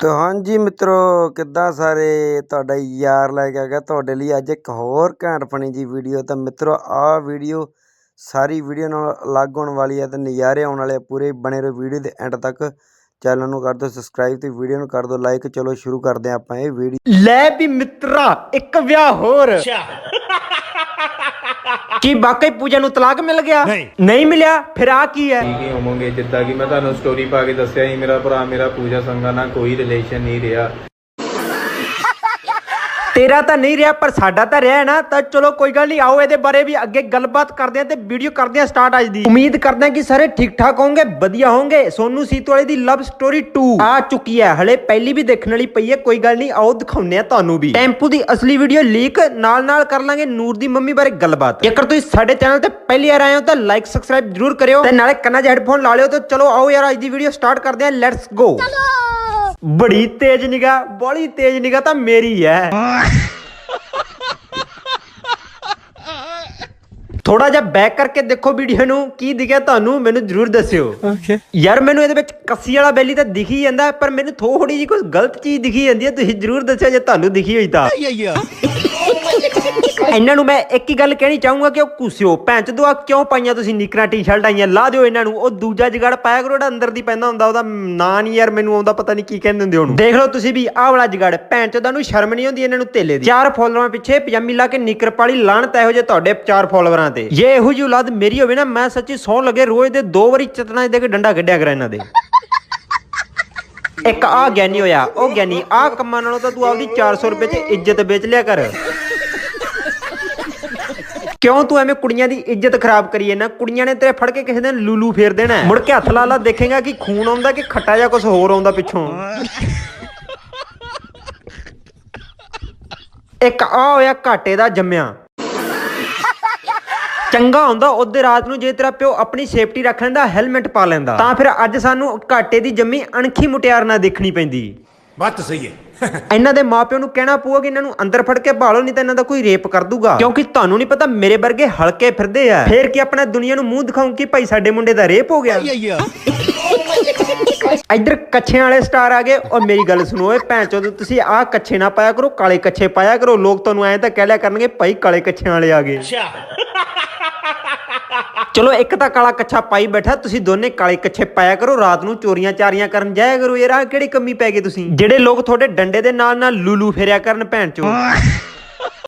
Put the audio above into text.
ਤਾਂ ਹਾਂਜੀ ਮਿੱਤਰੋ ਕਿੱਦਾਂ ਸਾਰੇ ਤੁਹਾਡਾ ਯਾਰ ਲੈ ਕੇ ਆ ਗਿਆ ਤੁਹਾਡੇ ਲਈ ਅੱਜ ਇੱਕ ਹੋਰ ਘੈਂਟ ਫਨੀ ਜੀ ਵੀਡੀਓ ਤਾਂ ਮਿੱਤਰੋ ਆਹ ਵੀਡੀਓ ਸਾਰੀ ਵੀਡੀਓ ਨਾਲ ਅਲੱਗ ਹੋਣ ਵਾਲੀ ਹੈ ਤੇ ਨਜ਼ਾਰੇ ਆਉਣ ਵਾਲੇ ਆ ਪੂਰੇ ਬਣੇ ਰਹੋ ਵੀਡੀਓ ਦੇ ਐਂਡ ਤੱਕ। ਚੈਨਲ ਨੂੰ ਕਰ ਦਿਓ ਸਬਸਕ੍ਰਾਈਬ ਤੇ ਵੀਡੀਓ ਨੂੰ ਕਰ ਦਿਓ ਲਾਈਕ ਚਲੋ ਸ਼ੁਰੂ ਕਰਦੇ ਹਾਂ ਆਪਾਂ ਇਹ ਵੀਡੀਓ ਲੈ ਵੀ ਮਿੱਤਰਾ ਇੱਕ ਵਿਆਹ ਹੋਰ। ਕੀ ਵਾਕਈ ਪੂਜਾ ਨੂੰ ਤਲਾਕ ਮਿਲ ਗਿਆ? ਨਹੀਂ। ਨਹੀਂ ਮਿਲਿਆ ਫਿਰ ਆ ਕੀ ਹੈ? ਠੀਕ ਹੀ ਹੋਵਾਂਗੇ ਜਿੱਦਾਂ ਕਿ ਮੈਂ ਤੁਹਾਨੂੰ ਸਟੋਰੀ ਪਾ ਕੇ ਦੱਸਿਆ ਸੀ ਮੇਰਾ ਭਰਾ ਮੇਰਾ ਪੂਜਾ ਸੰਗਾ ਨਾਲ ਕੋਈ ਰਿਲੇਸ਼ਨ ਨਹੀਂ ਰਿਹਾ। ਤੇਰਾ ਤਾਂ ਨਹੀਂ ਰਿਹਾ, ਪਰ ਸਾਡਾ ਤਾਂ ਰਿਹਾ ਨਾ। ਤਾਂ ਚਲੋ ਕੋਈ ਗੱਲ ਨਹੀਂ, ਆਓ ਇਹਦੇ ਬਾਰੇ ਵੀ ਅੱਗੇ ਗੱਲਬਾਤ ਕਰਦੇ ਹਾਂ ਤੇ ਵੀਡੀਓ ਕਰਦੇ ਹਾਂ ਸਟਾਰਟ ਅੱਜ ਦੀ। ਉਮੀਦ ਕਰਦੇ ਹਾਂ ਕਿ ਸਾਰੇ ਠੀਕ ਠਾਕ ਹੋਵੋਗੇ, ਵਧੀਆ ਹੋਵੋਗੇ। ਸੋਨੂ ਸੀਤੋ ਵਾਲੀ ਦੀ ਲਵ ਸਟੋਰੀ 2 ਆ ਚੁੱਕੀ ਹੈ। ਹਲੇ ਪਹਿਲੀ ਵੀ ਦੇਖਣ ਵਾਲੀ ਪਈ ਹੈ, ਕੋਈ ਗੱਲ ਨਹੀਂ, ਆਓ ਦਿਖਾਉਂਦੇ ਆ ਤੁਹਾਨੂੰ ਵੀ। ਟੈਂਪੂ ਦੀ ਅਸਲੀ ਵੀਡੀਓ ਲੀਕ ਨਾਲ ਨਾਲ ਕਰ ਲਾਂਗੇ ਨੂਰ ਦੀ ਮੰਮੀ ਬਾਰੇ ਗੱਲਬਾਤ। ਜੇਕਰ ਤੁਸੀਂ ਸਾਡੇ ਚੈਨਲ ਤੇ ਪਹਿਲੀ ਵਾਰ ਆਏ ਹੋ, ਤਾਂ ਲਾਈਕ ਸਬਸਕ੍ਰਾਈਬ ਜਰੂਰ ਕਰਿਓ ਤੇ ਨਾਲੇ ਕੰਨਾਂ 'ਚ ਹੈੱਡਫੋਨ ਲਾ ਲਿਓ ਤੇ ਚਲੋ ਆਓ ਯਾਰ, ਅੱਜ ਦੀ ਵੀਡੀਓ ਸਟਾਰਟ ਕਰਦੇ ਆ ਲੈਟਸ ਗੋ ਬੜੀ ਤੇਜ਼ ਨਿਗਾ ਬੜੀ ਤੇਜ਼ ਨਿਗਾ ਤਾਂ ਮੇਰੀ ਹੈ ਥੋੜਾ ਜਿਹਾ ਬੈਕ ਕਰਕੇ ਦੇਖੋ ਵੀਡੀਓ ਨੂੰ ਕੀ ਦਿਖਿਆ ਤੁਹਾਨੂੰ ਮੈਨੂੰ ਜਰੂਰ ਦੱਸਿਓ। ਓਕੇ ਯਾਰ ਮੈਨੂੰ ਇਹਦੇ ਵਿੱਚ ਕੱਸੀ ਵਾਲਾ ਬੈਲੀ ਤਾਂ ਦਿਖੀ ਜਾਂਦਾ ਪਰ ਮੈਨੂੰ ਥੋੜੀ ਜਿਹੀ ਕੋਈ ਗਲਤ ਚੀਜ਼ ਦਿਖੀ ਜਾਂਦੀ ਹੈ ਤੁਸੀਂ ਜਰੂਰ ਦੱਸਿਓ ਜੇ ਤੁਹਾਨੂੰ ਦਿਖੀ ਹੋਈ ਤਾਂ। ਇਹਨਾਂ ਨੂੰ ਮੈਂ ਇੱਕ ਹੀ ਗੱਲ ਕਹਿਣੀ ਚਾਹੂੰਗਾ ਕਿ ਉਹ ਕੁਸਿਓ ਭੈਂਚ ਦੋ ਕਿਉਂ ਪਾਈਆਂ ਤੁਸੀਂ? ਨਿਕਰਾਂ ਟੀ-ਸ਼ਰਟ ਆਈਆਂ, ਲਾ ਦਿਓ ਇਹਨਾਂ ਨੂੰ। ਉਹ ਦੂਜਾ ਜਗੜ ਪਾਇਆ ਕਰੋ, ਜਿਹੜਾ ਅੰਦਰ ਦੀ ਪੈਂਦਾ ਹੁੰਦਾ, ਉਹਦਾ ਨਾਂ ਨਹੀਂ ਯਾਰ ਮੈਨੂੰ ਆਉਂਦਾ, ਪਤਾ ਨਹੀਂ ਕੀ ਕਹਿੰਦੇ ਹੁੰਦੇ ਉਹਨੂੰ। ਦੇਖ ਲਓ ਤੁਸੀਂ ਵੀ ਆਹ ਵਾਲਾ ਜਗੜ ਭੈਂਚ ਦਾ ਨੂੰ ਸ਼ਰਮ ਨਹੀਂ ਹੁੰਦੀ ਇਹਨਾਂ ਨੂੰ ਤੇਲੇ ਦੀ। ਚਾਰ ਫੋਲੋਅਰਾਂ ਪਿੱਛੇ ਪਜਾਮੀ ਲਾ ਕੇ ਨਿਕਰ ਪਾਲੀ ਲਾਣਤ ਇਹੋ ਜੇ ਤੁਹਾਡੇ ਚਾਰ ਫੋਲੋਅਰਾਂ ਤੇ। ਜੇ ਇਹੋ ਜਿਹੀ ਔਲਾਦ ਮੇਰੀ ਹੋਵੇ ਨਾ, ਮੈਂ ਸੱਚੀ ਸੌ ਲੱਗੇ ਰੋਜ਼ ਦੇ ਦੋ ਵਾਰੀ ਚਤਨਾ ਦੇ ਕੇ ਡੰਡਾ ਕੱਢਿਆ ਕਰਾਂ ਇਹਨਾਂ ਦੇ। ਇੱਕ ਆ ਗਿਆਨੀ ਹੋਇਆ, ਉਹ ਗਿਆਨੀ ਆ ਕੰਮਾਂ ਨਾਲੋਂ ਤਾਂ ਤੂੰ ਆਪਦੀ 400 ਰੁਪਏ 'ਚ ਇੱਜ਼ਤ ਵੇਚ ਲਿਆ ਕਰ। ਕਿਉਂ ਤੂੰ ਐਵੇਂ ਕੁੜੀਆਂ ਦੀ ਇੱਜ਼ਤ ਖਰਾਬ ਕਰੀ ਨਾ ਕੁੜੀਆਂ ਨੇ ਤੇਰੇ ਫੜ ਕੇ ਕਿਸੇ ਦਿਨ ਲੂਲੂ ਫੇਰ ਦੇਣਾ ਮੁੜ ਕੇ ਹੱਥ ਲਾ ਲਾ, ਦੇਖੇਗਾ ਕਿ ਖੂਨ ਆਉਂਦਾ ਕਿ ਖੱਟਾ ਜਾਂ ਕੁਝ ਹੋਰ ਆਉਂਦਾ ਪਿੱਛੋਂ। ਇੱਕ ਆ ਹੋਇਆ ਘਾਟੇ ਦਾ ਜੰਮਿਆ। ਚੰਗਾ ਹੁੰਦਾ ਉਹਦੇ ਰਾਤ ਨੂੰ ਜੇ ਤੇਰਾ ਪਿਓ ਆਪਣੀ ਸੇਫਟੀ ਰੱਖ ਲੈਂਦਾ, ਹੈਲਮਟ ਪਾ ਲੈਂਦਾ, ਤਾਂ ਫਿਰ ਅੱਜ ਸਾਨੂੰ ਘਾਟੇ ਦੀ ਜੰਮੀ ਅਣਖੀ ਮੁਟਿਆਰ ਨਾ ਦੇਖਣੀ ਪੈਂਦੀ। ਬਾਤ ਸਹੀ ਹੈ। ਇਹਨਾਂ ਦੇ ਮਾਪਿਆਂ ਨੂੰ ਕਹਿਣਾ ਪਊਗਾ ਕਿ ਇਹਨਾਂ ਨੂੰ ਅੰਦਰ ਫੜ ਕੇ ਭਾਲੋ ਨਹੀਂ ਤਾਂ ਇਹਨਾਂ ਦਾ ਕੋਈ ਰੇਪ ਕਰ ਦੂਗਾ। ਕਿਉਂਕਿ ਤੁਹਾਨੂੰ ਨਹੀਂ ਪਤਾ ਮੇਰੇ ਵਰਗੇ ਹਲਕੇ ਫਿਰਦੇ ਆ। ਫੇਰ ਕੀ ਆਪਣਾ ਦੁਨੀਆ ਨੂੰ ਮੂੰਹ ਦਿਖਾਉਂ ਕਿ ਭਾਈ ਸਾਡੇ ਮੁੰਡੇ ਦਾ ਰੇਪ ਹੋ ਗਿਆ? ਇੱਧਰ ਕੱਛਿਆਂ ਵਾਲੇ ਸਟਾਰ ਆ ਗਏ। ਔਰ ਮੇਰੀ ਗੱਲ ਸੁਣੋ ਓਏ ਭੈਣ ਚੋਦ ਤੁਸੀਂ ਆਹ ਕੱਛੇ ਨਾ ਪਾਇਆ ਕਰੋ ਕਾਲੇ ਕੱਛੇ ਪਾਇਆ ਕਰੋ। ਲੋਕ ਤੁਹਾਨੂੰ ਐਂ ਤਾਂ ਕਹਿ ਲਿਆ ਕਰਨਗੇ ਭਾਈ ਕਾਲੇ ਕੱਛਿਆਂ ਵਾਲੇ ਆ ਗਏ। ਚਲੋ ਇੱਕ ਤਾਂ ਕਾਲਾ ਕੱਛਾ ਪਾਈ ਬੈਠਾ, ਤੁਸੀਂ ਦੋਨੇ ਕਾਲੇ ਕੱਛੇ ਪਾਇਆ ਕਰੋ, ਰਾਤ ਨੂੰ ਚੋਰੀਆਂ ਚਾਰੀਆਂ ਕਰਨ ਜਾਇਆ ਕਰੋ ਯਾਰ, ਆਹ ਕਿਹੜੀ ਕਮੀ ਪੈ ਗਈ ਤੁਸੀਂ? ਜਿਹੜੇ ਲੋਕ ਤੁਹਾਡੇ ਡੰਡੇ ਦੇ ਨਾਲ ਨਾਲ ਲੂਲੂ ਫੇਰਿਆ ਕਰਨ ਭੈਣ ਚੋ।